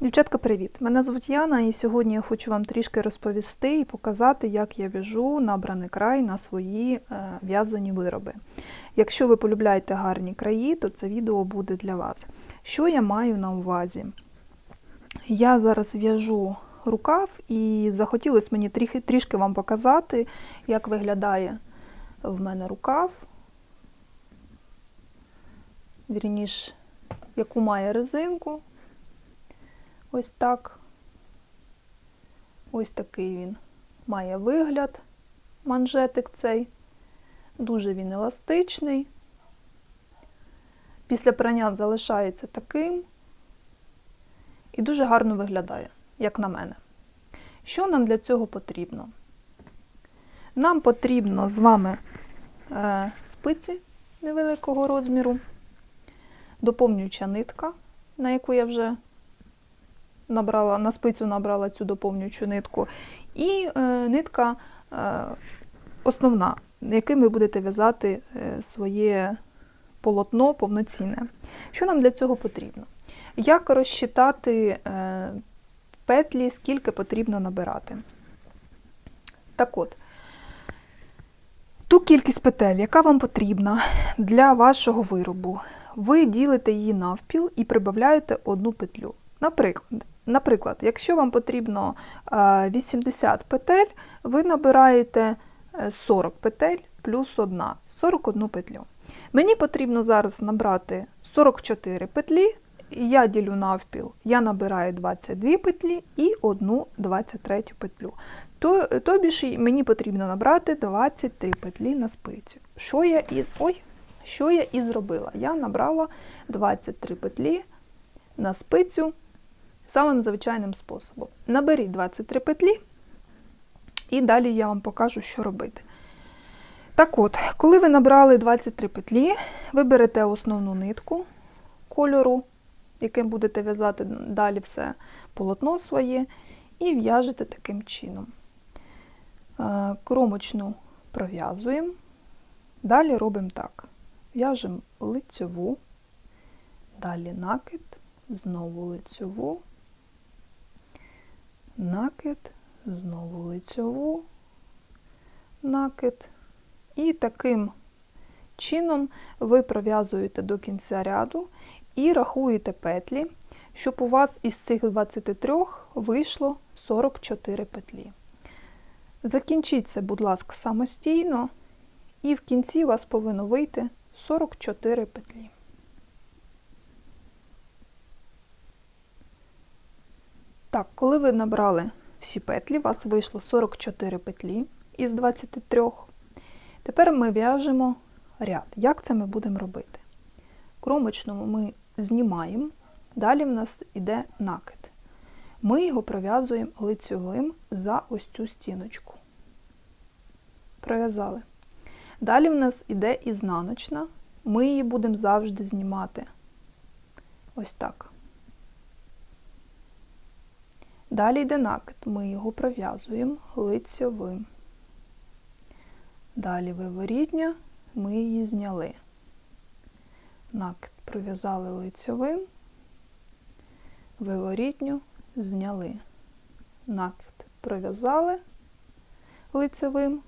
Дівчатка, привіт! Мене звуть Яна, і сьогодні я хочу вам трішки розповісти і показати, як я в'яжу набраний край на свої е, в'язані вироби. Якщо ви полюбляєте гарні краї, то це відео буде для вас. Що я маю на увазі? Я зараз в'яжу рукав і захотілося мені трішки, вам показати, як виглядає в мене рукав. Вірніш, яку має резинку. Ось так. Ось такий він має вигляд, манжетик цей. Дуже він еластичний. Після прання залишається таким і дуже гарно виглядає, як на мене. Що нам для цього потрібно? Нам потрібно з вами е, спиці невеликого розміру, доповнююча нитка, на яку я вже набрала, на спицю набрала цю доповнюючу нитку, і е, нитка е, основна, яким ви будете в'язати е, своє полотно повноцінне. Що нам для цього потрібно? Як розчитати е, петлі, скільки потрібно набирати? Так от, ту кількість петель, яка вам потрібна для вашого виробу, ви ділите її навпіл і прибавляєте одну петлю. Наприклад, наприклад, якщо вам потрібно е, 80 петель, ви набираєте е, 40 петель плюс 1, 41 петлю. Мені потрібно зараз набрати 44 петлі, я ділю навпіл, я набираю 22 петлі і одну 23 петлю. Тобі ж мені потрібно набрати 23 петлі на спицю. Що я із... Ой, що я і зробила? Я набрала 23 петлі на спицю самим звичайним способом. Наберіть 23 петлі, і далі я вам покажу, що робити. Так от, коли ви набрали 23 петлі, ви берете основну нитку кольору, яким будете в'язати далі все полотно своє, і в'яжете таким чином. Е, Кромочну пров'язуємо. Далі робимо так: в'яжемо лицьову, далі накид, знову лицьову, накид, знову лицьову, накид. І таким чином ви пров'язуєте до кінця ряду і рахуєте петлі, щоб у вас із цих 23 вийшло 44 петлі. Закінчіть це, будь ласка, самостійно, і в кінці у вас повинно вийти 44 петлі. Так, коли ви набрали всі петлі, у вас вийшло 44 петлі із 23. Тепер ми в'яжемо ряд. Як це ми будемо робити? Кромочному ми знімаємо, далі в нас йде накид. Ми його пров'язуємо лицьовим за ось цю стіночку. Пров'язали. Далі в нас йде ізнаночна, ми її будемо завжди знімати. Ось так. Далі йде накид, ми його пров'язуємо лицьовим. Далі виворітня, ми її зняли. Накид пров'язали лицьовим, виворітню зняли. Накид пров'язали лицьовим,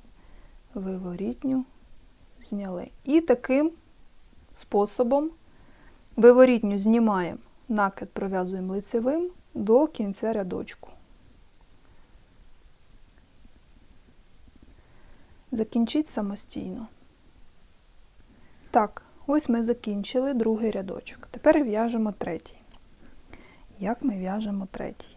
виворітню зняли. І таким способом виворітню знімаємо, накид пров'язуємо лицьовим до кінця рядочку. Закінчіть самостійно. Так, ось ми закінчили другий рядочок. Тепер в'яжемо третій. Як ми в'яжемо третій?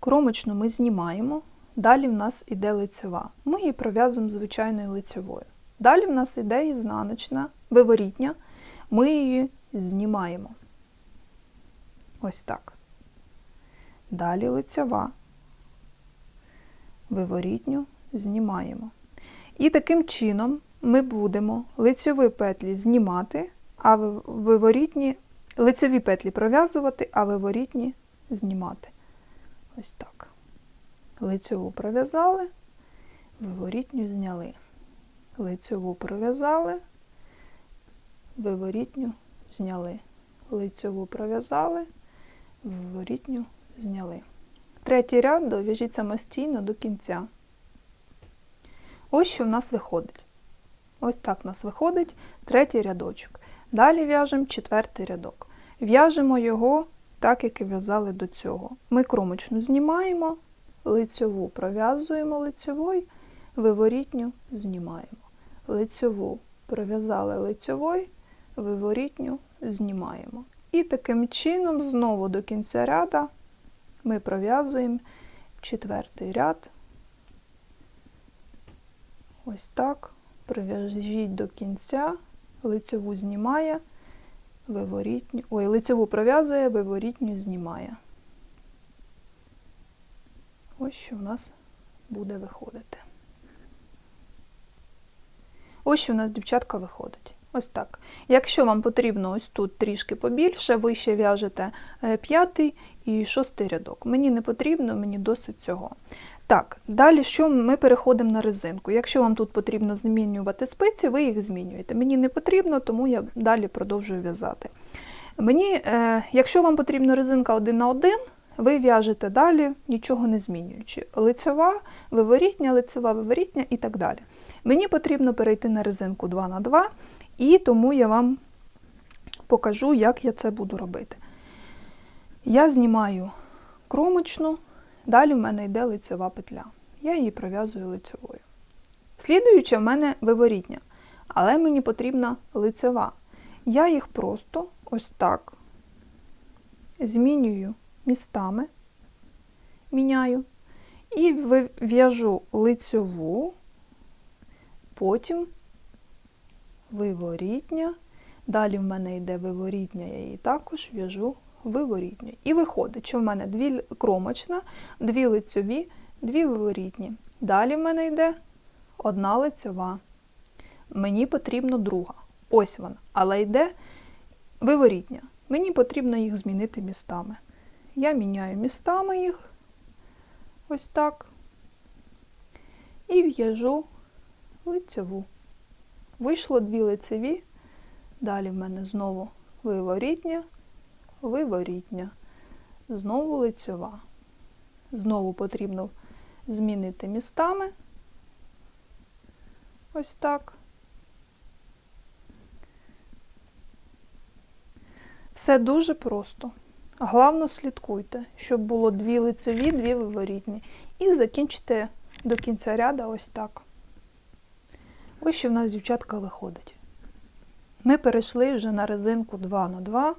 Кромочну ми знімаємо, далі в нас іде лицева. Ми її пров'язуємо звичайною лицевою. Далі в нас іде ізнаночна, виворітня, ми її знімаємо. Ось так. Далі лицева виворітню знімаємо. І таким чином ми будемо лицьові петлі знімати, а виворітні, лицеві петлі пров'язувати, а виворітні знімати. Ось так. Лицьову пров'язали, виворітню зняли. Лицьову пров'язали, виворітню зняли. лицьову пров'язали, виворітню зняли. Третій ряд дов'яжіть самостійно до кінця. Ось що в нас виходить. Ось так у нас виходить третій рядочок. Далі в'яжемо четвертий рядок. В'яжемо його так, як і в'язали до цього. Ми кромочну знімаємо, лицьову пров'язуємо лицьовою, виворітню знімаємо. Лицьову пров'язали лицьовою, виворітню знімаємо. І таким чином знову до кінця ряда ми пров'язуємо четвертий ряд. Ось так. Пров'яжіть до кінця, лицьову знімає, виворітню. Ой, лицьову пров'язує, виворітню знімає. Ось що в нас буде виходити. Ось що в нас, дівчатка, виходить. Ось так. Якщо вам потрібно ось тут трішки побільше, ви ще в'яжете е, п'ятий і шостий рядок. Мені не потрібно, мені досить цього. Так, далі що ми переходимо на резинку. Якщо вам тут потрібно змінювати спиці, ви їх змінюєте. Мені не потрібно, тому я далі продовжую в'язати. Мені, е, Якщо вам потрібна резинка один на один, ви в'яжете далі, нічого не змінюючи. Лицьова, виворітня, лицьова, виворітня і так далі. Мені потрібно перейти на резинку 2 на 2 і тому я вам покажу, як я це буду робити. Я знімаю кромочну, далі в мене йде лицева петля. Я її пров'язую лицевою. Слідуюча в мене виворітня, але мені потрібна лицева. Я їх просто ось так змінюю містами, міняю, і в'яжу лицьову, потім виворітня. Далі в мене йде виворітня, я її також в'яжу виворітню. І виходить, що в мене дві кромочна, дві лицьові, дві виворітні. Далі в мене йде одна лицьова. Мені потрібна друга. Ось вона. Але йде виворітня. Мені потрібно їх змінити містами. Я міняю містами їх ось так. І в'яжу лицеву. Вийшло дві лицеві, далі в мене знову виворітня, виворітня, знову лицьова. Знову потрібно змінити містами. Ось так. Все дуже просто. Головно слідкуйте, щоб було дві лицеві, дві виворітні. І закінчите до кінця ряда ось так. Ось що в нас дівчатка виходить. Ми перейшли вже на резинку 2 на 2,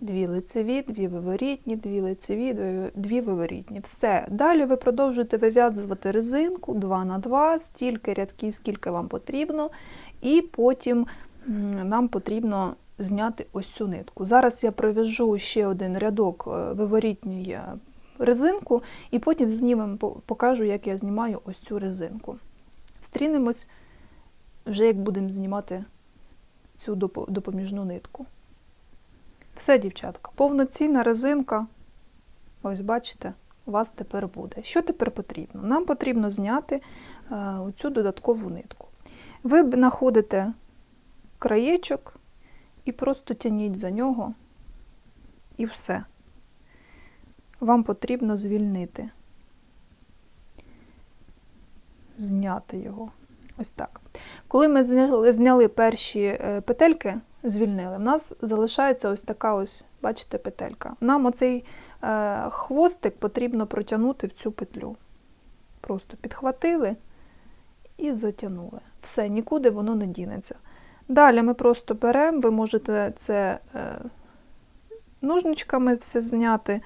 дві лицеві, дві виворітні, дві лицеві, дві виворітні. Все. Далі ви продовжуєте вив'язувати резинку 2 на 2, стільки рядків, скільки вам потрібно, і потім нам потрібно зняти ось цю нитку. Зараз я пров'яжу ще один рядок е, виворітній е, резинку, і потім знімем, покажу, як я знімаю ось цю резинку. Стрінемось вже як будемо знімати цю допоміжну нитку. Все, дівчатка, повноцінна резинка, ось бачите, у вас тепер буде. Що тепер потрібно? Нам потрібно зняти е, оцю додаткову нитку. Ви знаходите краєчок і просто тяніть за нього, і все. Вам потрібно звільнити, зняти його. Ось так. Коли ми зняли перші е, петельки, звільнили, в нас залишається ось така ось, бачите, петелька. Нам оцей е, хвостик потрібно протягнути в цю петлю. Просто підхватили і затягнули. Все, нікуди воно не дінеться. Далі ми просто беремо, ви можете це е, ножничками все зняти.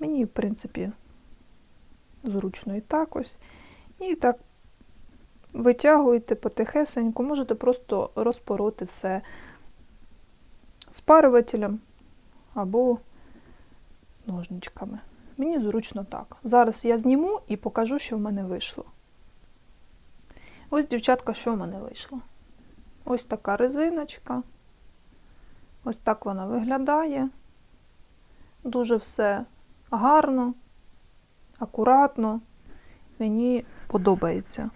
Мені, в принципі, зручно і так ось. І так витягуєте потихесеньку, можете просто розпороти все спарювателем або ножничками. Мені зручно так. Зараз я зніму і покажу, що в мене вийшло. Ось, дівчатка, що в мене вийшло. Ось така резиночка. Ось так вона виглядає. Дуже все гарно, акуратно. Мені подобається.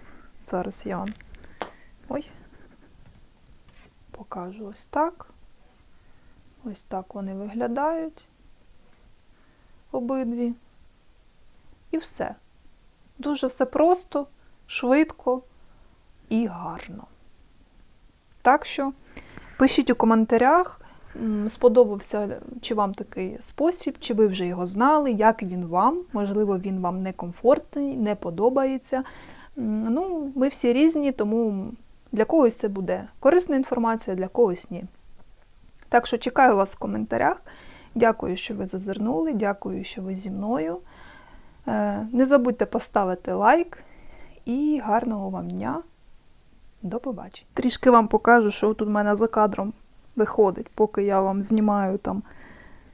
Зараз я вам ой, покажу ось так. Ось так вони виглядають. Обидві. І все. Дуже все просто, швидко і гарно. Так що пишіть у коментарях, сподобався чи вам такий спосіб, чи ви вже його знали, як він вам. Можливо, він вам не комфортний, не подобається. Ну, ми всі різні, тому для когось це буде корисна інформація, для когось ні. Так що чекаю вас в коментарях. Дякую, що ви зазирнули, дякую, що ви зі мною. Е, Не забудьте поставити лайк і гарного вам дня. До побачення. Трішки вам покажу, що тут в мене за кадром виходить, поки я вам знімаю там,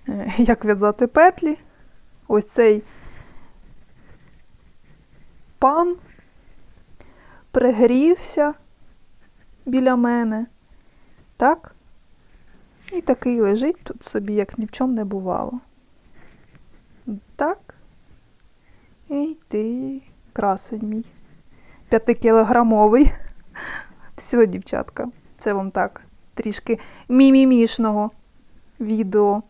е, як в'язати петлі. Ось цей пан пригрівся біля мене. Так? І такий лежить тут собі, як ні в чому не бувало. Так. Ей ти, красень мій. П'ятикілограмовий. Все, дівчатка, це вам так трішки мімімішного відео.